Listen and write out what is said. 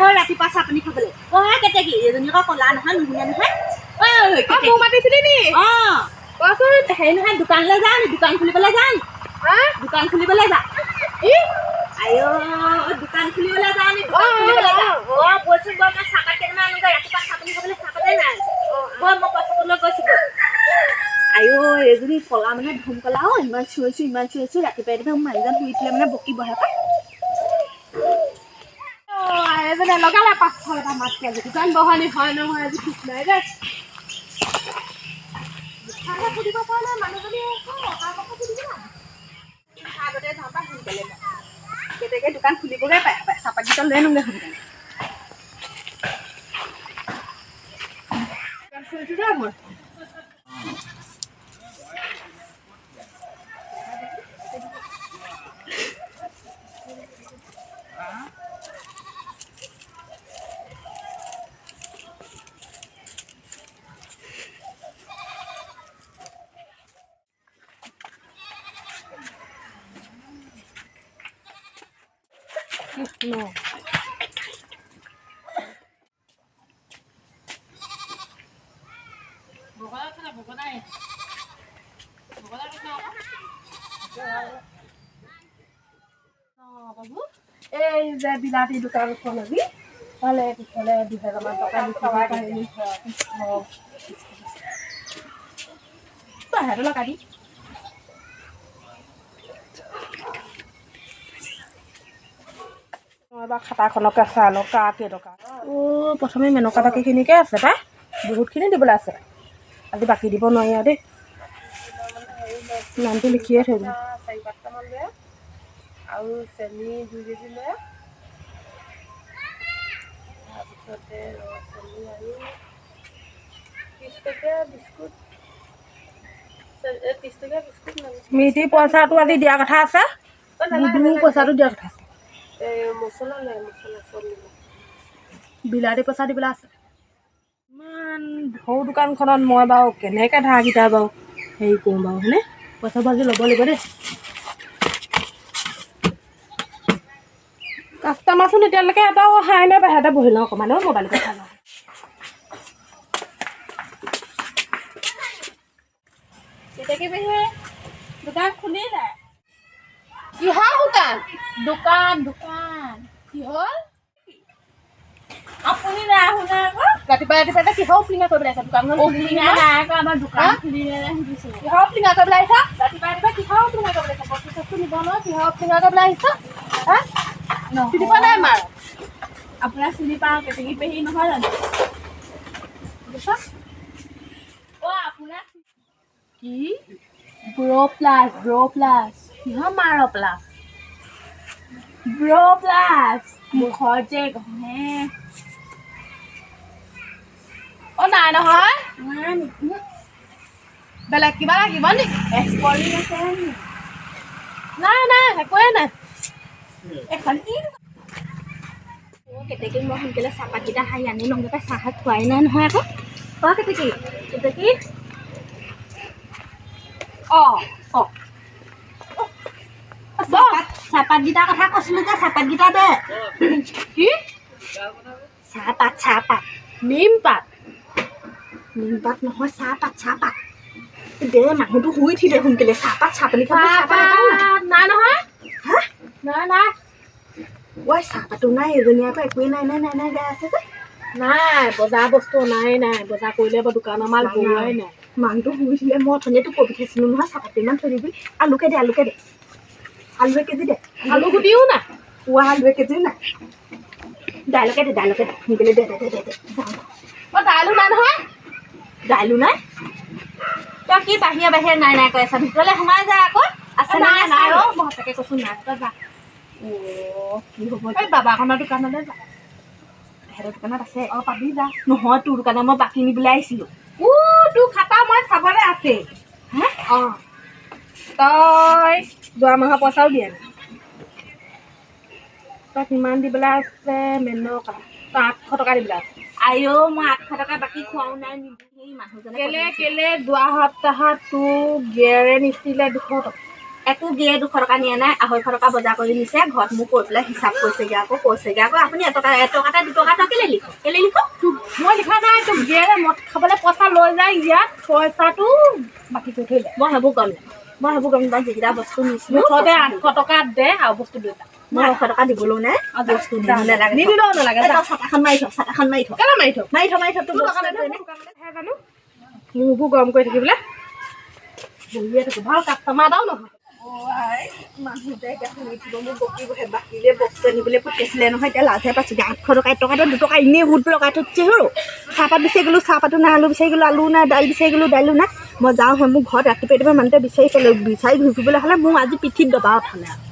হ'ল ৰাতিপুৱা চাহ পানী খাবলৈ। অ' কেতেকী এজনী আকৌ ক'লা নহয় নুশুনে নহয়। মোক মাতিছিলি নি অঁ। কোৱাচোন। হেৰি নহয় দোকানলৈ যাওঁ নি? দোকান খুলিবলৈ যাওঁ দোকান খুলিবলৈ যা কি আইঅ দোকান খুলিবলৈ যাওঁ নি? দোকান খুলিবলৈ যা অ, বলচোন বল মই চাহপাত কেইটামান আনোগৈ। ৰাতিপুৱা চাহ পানী খাবলৈ চাহপাতেই নাই? মই লৈ গৈছিলোঁ এজনী ক'লা মানে ধুম ক'লা অ ইমান চিঞৰিছোঁ ইমান চিঞৰিছোঁ ৰাতিপুৱা ৰাতিপুৱা মোৰ মানুহজন শুই উঠিলে মানে বকি বহে অ এজনে লগালে পাঁচশ এটা মাতকে আজি। দোকান বহালি হয় নহয় আজি ঠিক নাই মই। কৃষ্ণ এই যে বিলাতী দোকানখন আজি ভালে পিছলে দুহেজাৰমান টকা বিকিব পাৰিলি বাহিৰতে লগাই মই এবাৰ খাতাখনকে চাই লওঁ কা কেইটকা। অ' প্ৰথমে মেনকা বাকীখিনিকে আছে পাই। বহুতখিনি দিবলৈ আছে। আজি বাকী দিব নোৱাৰি আৰু দেই। নামটো লিখিয়ে থৈ দিম। চাৰি পাঁচটামান লৈ আৰু চেনি দুই কেজি লৈ তাৰপিছতে ৰহ চেনি আৰু ত্ৰিছ টকীয়া বিস্কুট। ত্ৰিছ টকীয়া বিস্কুট মিতি পইচাটো আজি দিয়া কথা আছে। পইচাটো দিয়া কথা আছে। মছলা লৈ মছলা চব বিলাতী পইচা দিবলৈ আছে ইমান সৰু দোকানখনত মই বাৰু কেনেকৈ ধাৰকেইটা বাৰু হেৰি কৰোঁ বাৰু হয়নে পইচাবোৰ আজি ল'ব লাগিব দেই কাষ্টমাৰচোন এতিয়ালৈকে এটাও অহাই নাই বাহিৰতে বহি লওঁ অকণমান অ' মোবাইলতে চাই লওঁ কেতেকী পেহী দোকান খুলিলে দোকান দোকান দোকান কি হ'ল আপুনি নাই শুনা আকৌ ৰাতিপুৱা ৰাতিপুৱা এতিয়া কিহৰ প্লিঙা কৰিবলৈ আহিছা দোকানখন খুলি অপুনি নাই নাই আকৌ আমাৰ দোকান হা? খুলিলে সুধিছোঁ কিহৰ প্লিঙা কৰিবলৈ আহিছা ৰাতিপুৱা ৰাতিপুৱা কিহৰ প্লিঙা কৰিবলৈ আহিছা বস্তু চস্তু নিব নহয় কিহৰ প্লিঙা কৰিবলৈ আহিছা হা চিনি পোৱা নাই মাৰ আপোনাক চিনি পাওঁ কেতেকী পেহী নহয় জানো বুজিছা অ' আপোনাক কি ব্ৰ' প্লাছ ব্ৰ' প্লাছ কিহৰ মাৰ প্লাছ ব্ৰ' প্লাছ মুখৰ যে ঘঁহে অ' নাই নহয় বেলেগ কিবা লাগিব নেকি আছে নাই নাই একোৱে নাই। এখন কি অ' কেতেকী মই সোনকালে চাহপাতকেইটা খাই আনি পাই চাহ খোৱাই নাই নহয় আকৌ। অ' কেতেকী। কেতেকী? অঁ অঁ। চাহপাত চাহপাতকেইটাৰ কথা কৈছিলোঁ যে চাহপাতকেইটা দে। কি? চাহপাত চাহপাত। নিম পাত। নিমপাত নহয় চাহপাত চাহপাত। দে মানুহটো শুই উঠিলে সোনকালে। চাহপাত চাহপানী খাব চাহপাত এটাও নাই নহয়। হা? নাই নাই। ঐ চাহপাতো নাই এজনী আকৌ একোৱেই নাই নাই নাই নাই গাই আছে যে। নাই বজাৰ বস্তু নাই নাই বজাৰ কৰিলে বাৰু দোকানৰ মাল বনোৱাই নাই। মানুহটো শুই উঠিলে মই অথনিতো কৈ পঠিয়াইছিলোঁ নহয় চাহপাত ইমান থৈ দিবি। আলুকে দে আলুকে দে। আলু এক কেজি দে আলু গুটিও নাই পুৱা আলু এক কেজিও নাই দাইলকে দে দাইলকে দে সোনকালে দে দে দে যাওঁ, দাইলো নাই নহয় দাইলো নাই তই কি বাহিৰে বাহিৰে নাই নাই কৈ আছা ভিতৰলৈ সোমাই যা আকৌ আছে নাই, নাই অ', মই সঁচাকে কৈছোঁ নাই তই যা কি হ'ব এই বাবাখনৰ দোকানলৈ যা সিহঁতৰ দোকানত আছে অঁ পাবি যা নহয় তোৰ দোকানত মই বাকী নিবলৈ আহিছিলোঁ ও তোৰ খাতা মই চাবলৈ আছে হে অঁ তই যোৱা মাহৰ পইচাও দিয়ে নাই তই কিমান দিবলৈ আছে মেনকা তই আঠশ টকা দিবলৈ আইঅ মই আঠশ টকা বাকী খোৱাও নাই মানুহজনে কেলে। কেলে যোৱা সপ্তাহত তোৰ গিয়েৰে নিছিলে দুশ টকা একো দিয়ে দুশ টকা নিয়ে নাই আঢ়ৈশ টকা বজাৰ কৰি নিছে ঘৰত মোক কৈ পেলাই হিচাপ কৈছেগৈ আকৌ কৈছেগৈ আকৌ আপুনি এটকা এটকাতে দুটকা এটা কেলৈ মই লিখা নাই তোক গিয়েৰে মদ খাবলৈ পইচা লৈ যায় ইয়াত পইচাটো বাকী কৰি থৈ দে মই সেইবোৰ গম নাপাওঁ মই সেইবোৰ গম নাপাওঁ যিকেইটা বস্তু নিছিলোঁ মুঠতে আঠশ টকা দে আৰু বস্তু দুটা মই এশ টকা দিবলৈও নাই আৰু বস্তু দিব নালাগে। নিদিলেও নালাগে এই যা। তই চাটাখন মাৰি থ চাটাখন মাৰি থ। কেলৈ মাৰি থ? মাৰি থ মাৰি থ তোৰ তোৰ বস্তু দোকানতে এনে মোৰ দোকানতে জানো? মূৰবোৰ গৰম কৰি থাকিবলৈ। বহিয়ে থাকোঁ। ভাল কাষ্টমাৰ এটাও নহয়। মানুহতে এতিয়া শুনি থাকিব মোক বকি বহে বাকীলে বস্তু আনিবলৈ পঠিয়াইছিলে নহয় এতিয়া লাজহে পাইছোঁ এতিয়া আঠশ টকা এটকাটো দুটকা এনেই সুত লগাই থৈছে আৰু চাহপাত বিচাৰি গ'লোঁ চাহপাতো নাই আলু বিচাৰি গ'লোঁ আলু নাই দাইল বিচাৰি গ'লোঁ দাইলো নাই। মই যাওঁ হয় মোৰ ঘৰত ৰাতিপুৱা ৰাতিপুৱা মানুহটোৱে বিচাৰি পালোঁ বিচাৰি ঘূৰি ফুৰিবলৈ হ'লে মোৰ আজি পিঠিত দবা উঠালে আৰু